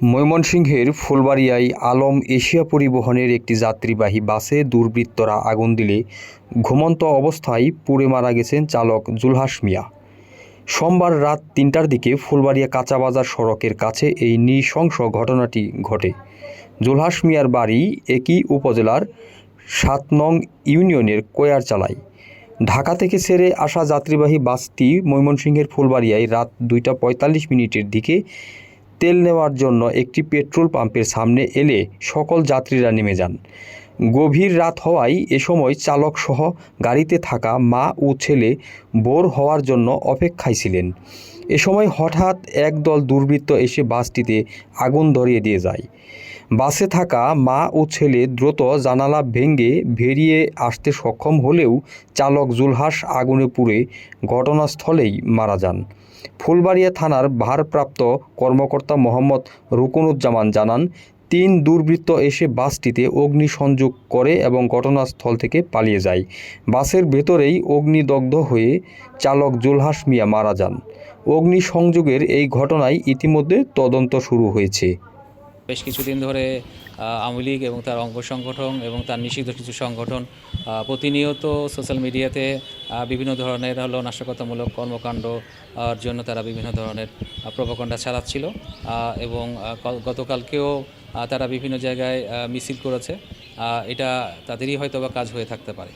ময়মনসিংহের ফুলবাড়িয়ায় আলম এশিয়া পরিবহনের একটি যাত্রীবাহী বাসে দুর্বৃত্তরা আগুন দিলে ঘুমন্ত অবস্থায় পুড়ে মারা গেছেন চালক জুলহাস মিয়া। সোমবার রাত তিনটার দিকে ফুলবাড়িয়া কাঁচাবাজার সড়কের কাছে এই নৃশংস ঘটনাটি ঘটে। জুলহাস মিয়ার বাড়ি একই উপজেলার সাত নং ইউনিয়নের কোয়ারচালায়। ঢাকা থেকে ছেড়ে আসা যাত্রীবাহী বাসটি ময়মনসিংহের ফুলবাড়িয়ায় রাত দুইটা পঁয়তাল্লিশ মিনিটের দিকে তেল নেওয়ার জন্য একটি পেট্রোল পাম্পের সামনে এলে সকল যাত্রীরা নেমে যান। গভীর রাত হওয়ায় এ সময় চালকসহ গাড়িতে থাকা মা ও ছেলে বোর হওয়ার জন্য অপেক্ষায় ছিলেন। এ সময় হঠাৎ একদল দুর্বৃত্ত এসে বাসটিতে আগুন ধরিয়ে দিয়ে যায়। বাসে থাকা মা ও ছেলে দ্রুত জানালা ভেঙে বেরিয়ে আসতে সক্ষম হলেও চালক জুলহাস আগুনে পুড়ে ঘটনাস্থলেই মারা যান। ফুলবাড়িয়া থানার ভারপ্রাপ্ত কর্মকর্তা মোহাম্মদ রুকনুজ্জামান জানান তিন দুর্বৃত্ত এসে বাসটিতে অগ্নিসংযোগ করে এবং ঘটনাস্থল থেকে পালিয়ে যায়। বাসের ভেতরেই অগ্নিদগ্ধ হয়ে চালক জুলহাস মিয়া মারা যান। অগ্নিসংযোগের এই ঘটনায় ইতিমধ্যে তদন্ত শুরু হয়েছে। বেশ কিছুদিন ধরে আওয়ামী লীগ এবং তার অঙ্গ সংগঠন এবং তার নিষিদ্ধ কিছু সংগঠন প্রতিনিয়ত সোশ্যাল মিডিয়াতে বিভিন্ন ধরনের হলো নাশকতামূলক কর্মকাণ্ড জন্য তারা বিভিন্ন ধরনের প্রভাকাণ্ডা চালাচ্ছিল এবং গতকালকেও তারা বিভিন্ন জায়গায় মিছিল করেছে। এটা তাদেরই হয়তো বা কাজ হয়ে থাকতে পারে।